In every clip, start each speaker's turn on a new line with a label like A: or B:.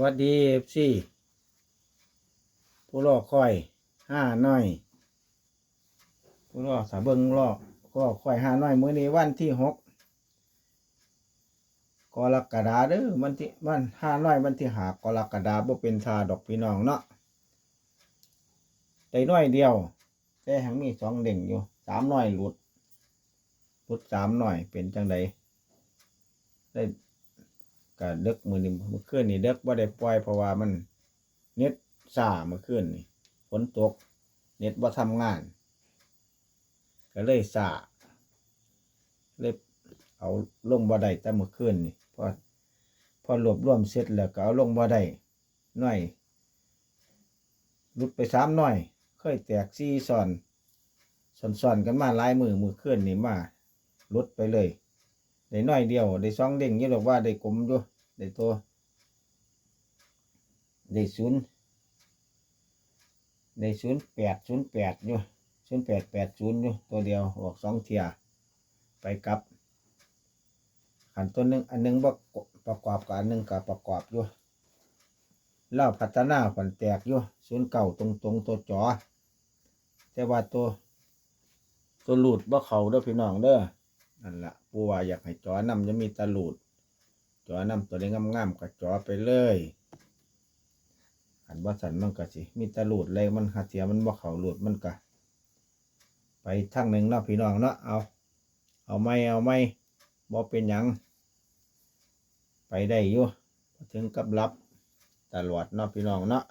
A: วัสดีเอฟซีผู้รอคอยห้าน้อยผู้รอสาเบิงรอก็คอยห้าน้อยมื้อนี้วันที่หกกรกฎาเด้อวันที่วันห้าน้อยวันที่หากรกฎาบ่เป็นทาดอกพี่น้องเนาะได้น้อยเดียวแต่หังมีสองเด่งอยู่สามน้อยหลุดหลุดสามน้อยเป็นจังใดได้ ก็เด็กมือนี่เมื่อคืนนี่เด็กว่าได้ปล่อยเพราะว่ามัน เน็ตซ่าเมื่อคืนนี่ฝนตก เน็ตว่าทำงาน ก็เลยซ่าเลยเอาลงบ่ได้แต่เมื่อคืนนี่พอพอรวบรวมเสร็จแล้วก็เอาลงบ่ได้หน่อยลุดไปสามหน่อย เคยแตกซี่ซอนซ้อนๆกันมาลายมือมือคืนนี่มาลุดไปเลย ได้น้อยเดียว ได้สองเด้งอยี่หรอกว่าได้กลมอยู่ ได้ตัวได้ศูนย์ได้ศูนย์แปดศูนย์แปดอยู่ศูนย์แปดแปดศูนย์อยู่ตัวเดียวออกสองเทียไปกลับขันตัวหนึ่งอันหนึงบ่ประกอบกับอันหนึงกับประกอบอยู่เล่าพัฒนาผันแตกอยู่ศูนย์เก่าตรงตรงๆตัวจอ แต่ว่าตัว ตัวหลุดบ่เขาเด้อพี่น้องเด้อนั่นละปูว่าอยากให้จอนำจะมีตะหลุด จอนำตัวนี้งามๆก็จอไปเลยอันว่าสันมันก็สิมีตะหลุดเลยมันหาเสียมันบ่เข่าหลุดมันก็ไปทางหนึ่งเนาะพี่น้องเนาะเอา เอาไม่เอาไม่บ่เป็นหยัง ไปได้อยู่พถึงกับรับตลอดเนาะพี่น้องเนาะ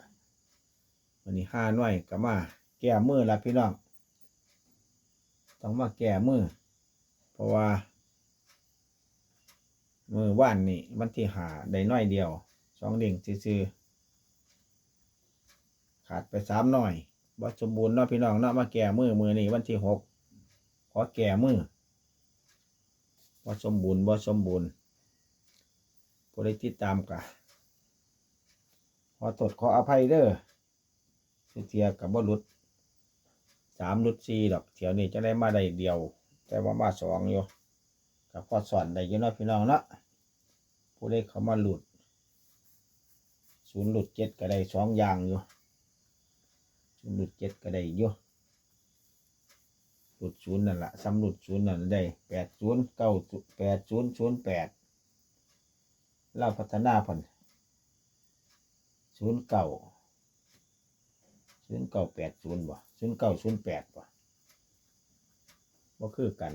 A: วันนี้ห้าหน่วยก็มา แก้มือละพี่น้อง ต้องมาแก้มือเพราะว่า มือว่านนี่วันที่หาได้น้อยเดียวสองเด้งซื่อขาดไปสามหน่อยบ่สมบูรณ์เนาะพี่น้องเนาะมาแก่มือมือนี่วันที่หกขอแก่มือบ่สมบูรณ์บ่สมบูรณ์ผู้ใดติดตามกะขอตดขออภัยเด้อสุเทียกับบ่หลุดสามหลุดสี่ดอกเที่ยวนี้จะได้มาได้เดียว แต่ว่ามาสองอยู่ กับพอสอนได้อยู่เนาะพี่น้องเนาะผู้ได้เขามาหลุดศูนย์หลุดเจ็ดก็ได้สองอย่างอยู่ศูนย์หลุดเจ็ดก็ได้อยู่หลุดศูนย์นั่นแหละซ้ำหลุดศูนย์นั่นได้แปดศูนย์เก้าแปดศูนย์ศูนย์แปดเราพัฒนาผ่อนศูนย์เก้าศูนย์เก้าแปดศูนย์บ่ศูนย์เก้าศูนย์แปดบ่บ่คือกัน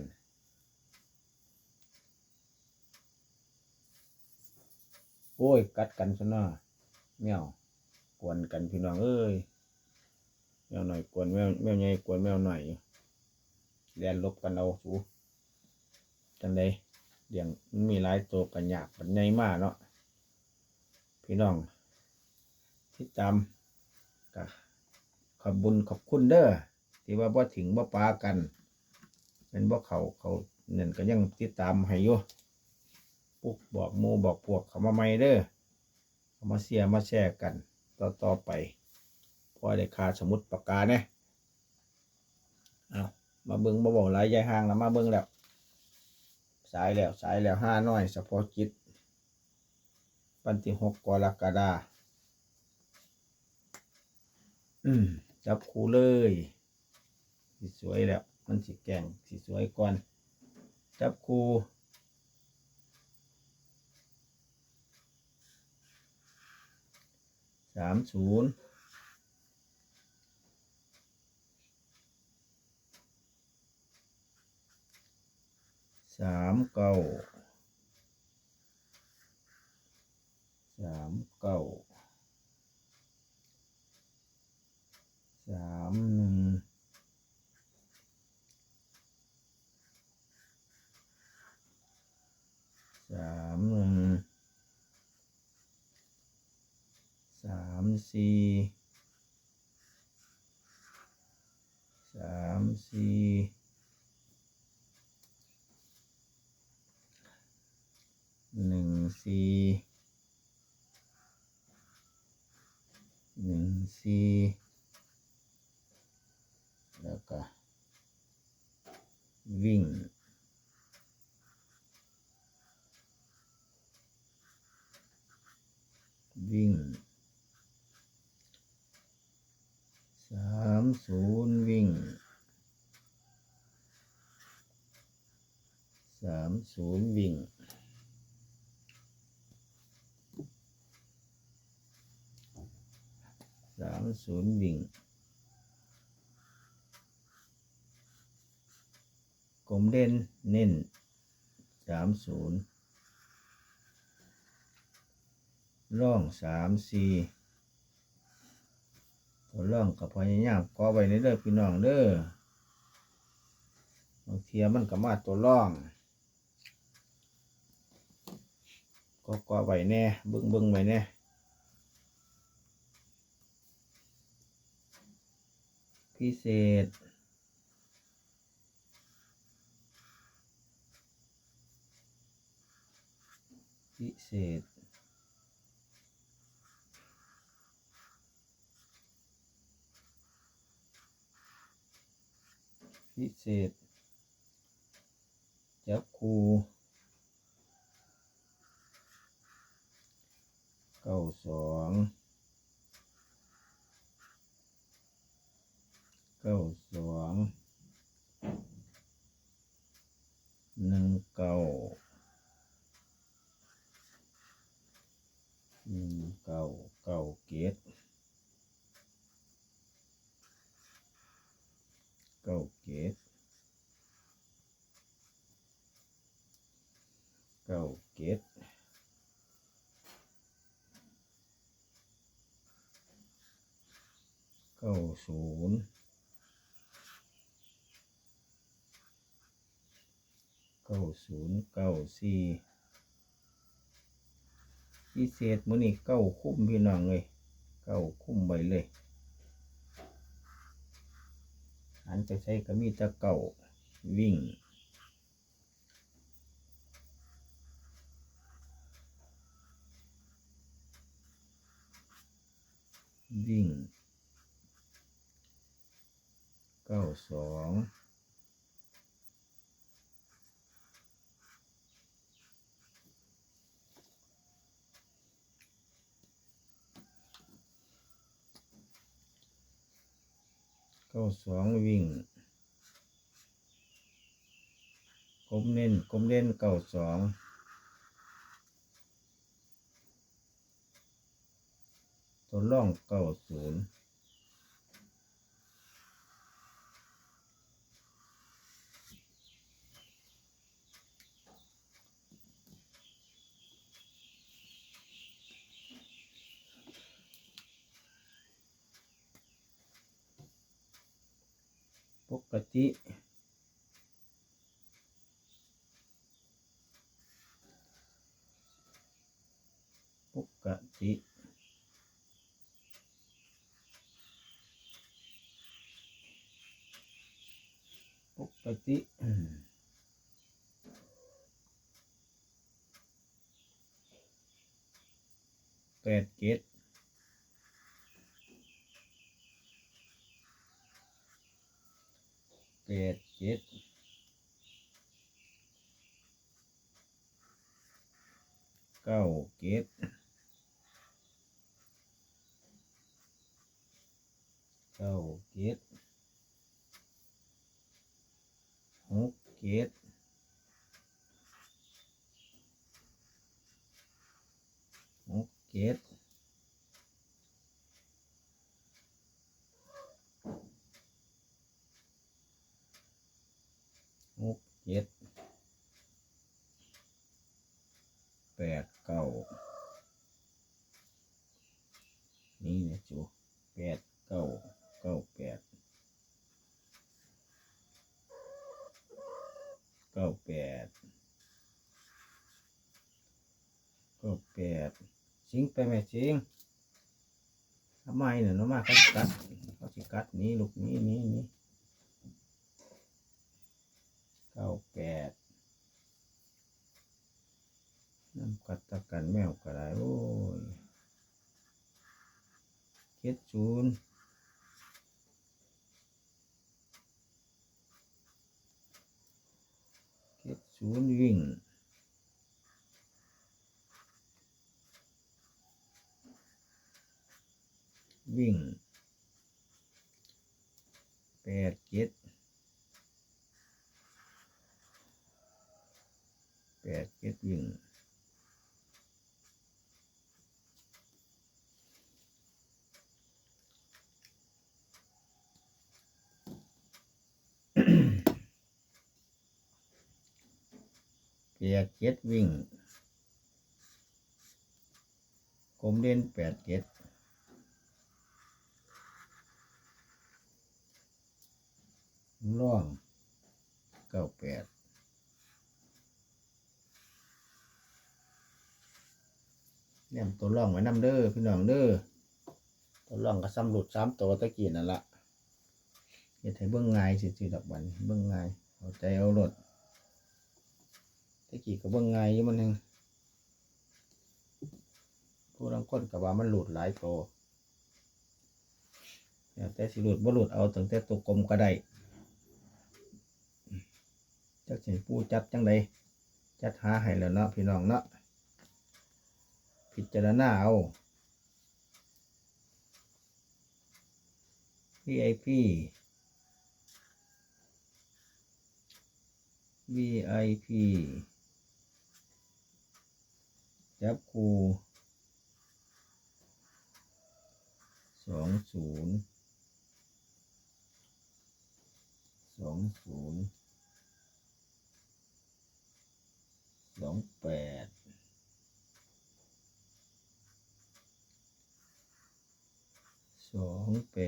A: โอ้ย กัดกันซะเนาแมวกวนกันพี่น้องเอ้ยแมวหน่อยกวนแมวแมวใหญ่กวนแมวหน่อยเรียนลบกันเอาสูจังไดเลี้ยงมันมีหลายตัวกันยากมันใหญ่มากเนาะพี่น้องที่ตามก็ขอบบุญขอบคุณเด้อที่ว่าบ่ถึงบ่ปากันเป็นบ่เขาเขาเนี่ยก็ยังติดตามให้อยู่ ปุ๊กบอกมูบอกพวกเขามาใหม่เด้อเขามาเสียมาแชร์กัน ต่อต่อไปพอได้คาสมุดปากกาเนี่ยเอามาเบิ้งมาบอกหลายยายห่างแล้วมาเบิ้งแล้ว สายแล้วสายแล้วห้าน้อยเฉพาะกิจวันที่หกกรกฎาอืมจับคู่เลยสิสวยแล้ว มันสิแกงสิสวยก่อน จับคู สามศูนย์สามเก้าสามเก้าสามหนึ่ง สามหนึ่งสาม สี่สามสี่หนึ่งสี่หนึ่งสี่แล้วก็วิ่งววิ่งสามศูนย์วิ่งสาม ศูนย์วิ่งสามศูนย์วิ่งกลมเด่นเน้นสามศูนย์ร่องสามสี่ตัวร่องกับพยายามก่อไว้ในเด้อพี่น้องเด้อบางเทียมันก็มาตัวร่อง ก็ก่อไว้แน่เบิ้งเบิ้งไว้แน่พิเศษพิเศษพิเศษจับคูเก้า สองเก้าสองหนึ่งเก้าหนึ่งเก้าเก้าเกตเก้าเกตเก้าเกตเก้า ศูนย์เก้าศูนย์เก้าสี่พิเศษมื้อนี้เก้าคุ้มพี่น้องเลยเก้าคุ้มไปเลยอันจะใช้ก็มีต่เก้าวิ่งวิ่ง เก้าสองเก้าสองวิ่งกลมเน้นกลมเล่นเก้าสองตัวล่องเก้าศูนย์ อิปกติ ปกติอืมแปดเจ็ดแปดเจ็ดเก้าเจ็ด เก้าเจ็ดหกเจ็ดหกเจ็ดหกเจ็ดแปดเก้านี่นะจูแปดเก้า ก้าแปดเก้าแปดเก้าแปดสิงไปไหมสิงทำไมเนี่ยน้องมาเขาสิกัดเขาสิกัดนี้ลูกนี้นี้นี้เก้าแปดน้ำกัดตะกันแมวก็ได้โอ้ยเจ็ดศูนย์ ศูนย์วิ่งวิ่งแปดเจ็ดแปดเจ็ดวิ่ง แปดเจ็ดวิ่งกลมเด่นแปดเจ็ดล่องเก้าแปดเนี่ยตัวล่องไว้นำเด้อพี่น้องเด้อตัวล่องก็ซ้ำหลุดสามตัวตะกี้นั่นละเฮ็ดให้เบิ่งง่ายสิๆดอกบันเบิ่งง่ายเอาใจเอารถะกี้ก็เบิ่งไงายมันหนึงผู้ลังคนกับว่ามันหลุดหลายโตแล้วแต่สิหลุดบ่หลุดเอาตั้งแต่ตัวกลมก็ได้จักสิให้ผู้จัดจังใดจัดหาให้แล้วเนาะพี่น้องเนาะพิจารณาเอา VIP VIP จับคูสองศูนย์สองศูนย์สองแปดสองแป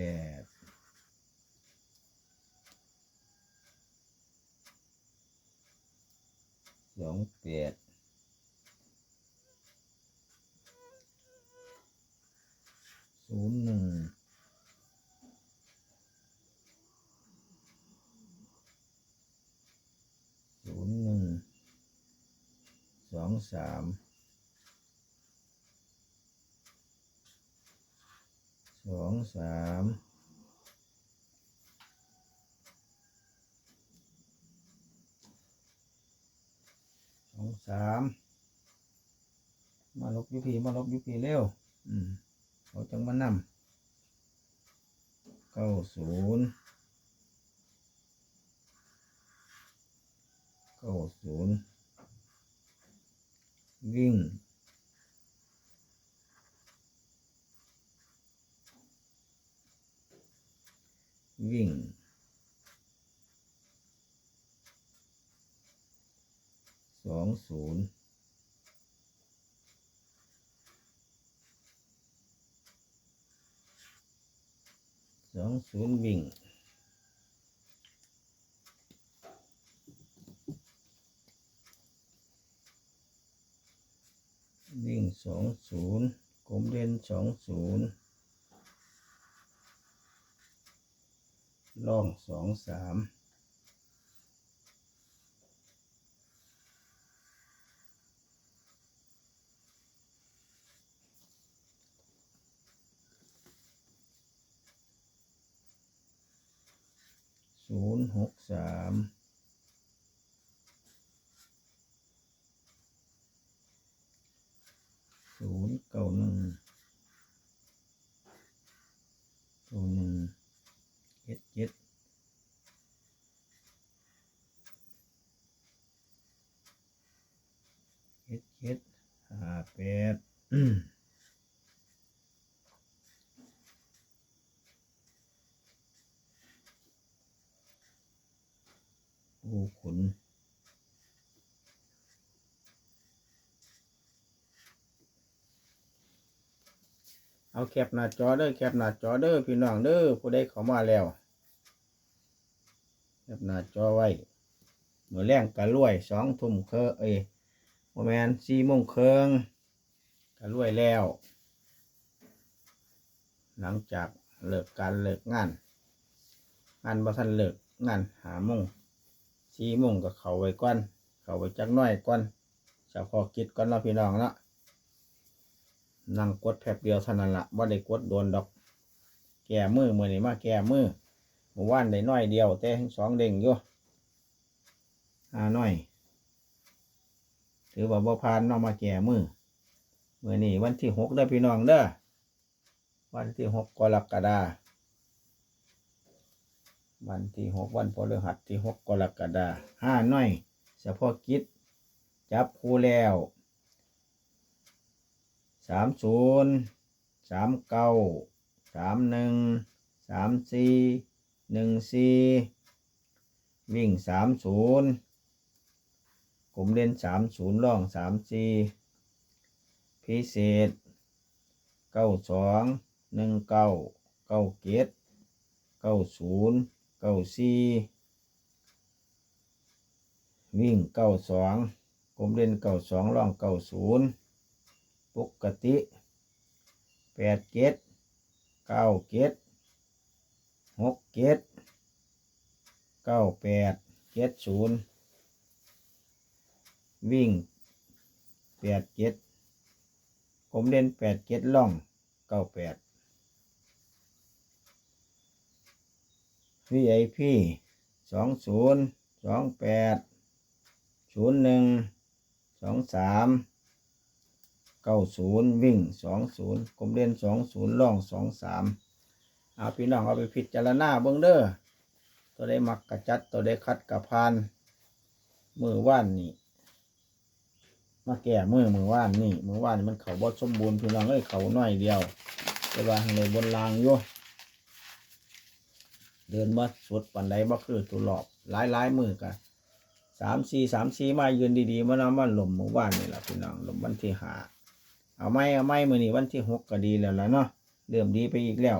A: ดสองแปด ศูนย์หนึ่งศูนย์หนึ่งสองสามสองสามสองสามมาลบยุพีมาลบยุพีเร็ว อืม เขาจังมานำเก้าศูนย์เก้าศูนย์วิ่งวิ่งสองศูนย์ องศูนย์วิ่งวิ่งสองศูนย์กลมเด่นสองศูนย์ล่องสองสามศูนย์หก สามศูนย์เก้าหนึ่งเก้าหนึ่งเจ็ดเจ็ดเจ็ดเจ็ดห้าแปด ปูขุน เอาแคปหน้าจอเด้อแคปหน้าจอเด้อพี่น้องเด้อผู้ใดเข้ามาแล้วแคปหน้าจอไว้หน่วยแรงกะรวยสองทุ่มเคอเอ้ยโมแมนสี่โมงเคิงกะรวยแล้ว หลังจากเลิกการเลิกงานงานบ่ทันเลิกงานหาโมงสี่โมงก็เข้าไว้ก่อนเข้าไว้จักหน้อยก่อนเฉพาะกิจก่อนเนาะพี่น้องเนาะ นั่งกดแป๊บเดียวเท่านั้นละบ่ได้กดโดนดอก แก่มือมือนี่มาแก่มือเมื่อวานได้น้อยเดียว แต่ทั้งสองเด้งอยู่ห้าน้อยถือว่าบ่ผ่านเนาะมาแก่มือมือนี่วันที่หกเด้อพี่น้องเด้อวันวันที่หกกรกฎาวันที่หกวันพฤหัสที่หกกรกฎาห้าน้อยเฉพาะกิจจับคู่แล้ว สามศูนย์สามเก้าสามหนึ่งสามสี่หนึ่งสี่วิ่งสามศูนย์กลุ่มเล่นสามศูนย์ร่องสามสี่พิเศษเก้าสองหนึ่งเก้าเก้าเกตเก้าศูนย์เก้าสี่วิ่งเก้าสองกลุ่มเล่นเก้าสองร่องเก้าศูนย์ ปกติแปดเกตเก้าเกตหกเกตเก้าแปดเกตศูนย์วิ่งแปดเกตผมเล่นแปดเจ็ดล่องเก้าแปด VIP สองศูนย์สองแปดศูนย์หนึ่งสองสาม เก้าศูนย์วิ่งสองศูนย์ผมเล่นสองศูนย์ล่องสองสามเอาพี่น้องเอาไปพิจารณาเบิ้งเด้อตัวได้มักกระจัดตัวได้คัดกระพานมือว่านนี่มาแก่มือมือว่านนี่มือว่านี่มันเขาบดสมบูรณ์พี่น้องเอ้ยเขาน้อยเดียวแต่ว่าในบนรางอยู่เดินมาสุดปันใดบ่คือตัวหลอบหลายหลายมือกันสามสี่สามสี่มายืนดีๆมานำมันลมมือว่านนี่แหละพี่น้องลมวันที่หา เอาไม้เอาไม้มือนี่วันที่หกก็ดีแล้วล่ะเนาะเริ่มดีไปอีกแล้ว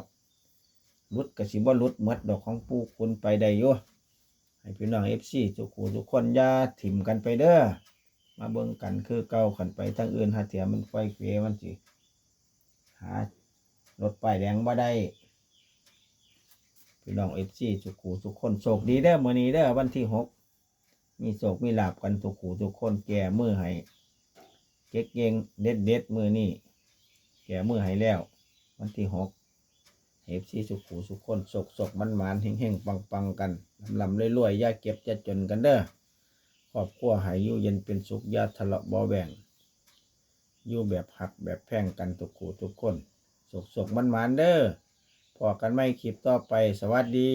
A: ลุดกับสิบ่ลุดหมดดอกของปูคุณไปได้อยู่ให้พี่น้องเอฟซีทุกคู่ทุกคนอย่าถิ่มกันไปเด้อมาเบิ่งกันคือเก่าขันไปทางอื่นหาเถียมันไฟเฟมันสิหารถป้ายแดงบ่ได้พี่น้องเอฟซีทุกคู่ทุกคนโชคดีเด้อมื้อนี้เด้อวันที่หกมีโชคมีลาบกันทุกคู่ทุกคนแก่มือให้ เก๊กเก่งเด็ดเด็ดมือนี่แก่มือให้แล้ว วันที่หกเอฟซีสุขูสุขคนโศกศกมันหมานเฮงเฮงปังปังกันลำๆรวยๆย่าเก็บอย่าจนกันเด้อครอบครัวหายอยู่เย็นเป็นสุขอยาทะเลาะเบาแบ่งอยู่แบบหักแบบแพ่งกันทุกคู่ทุกคนสุขสุขมันมันเด้อพอกันไม่คลิปต่อไปสวัสดี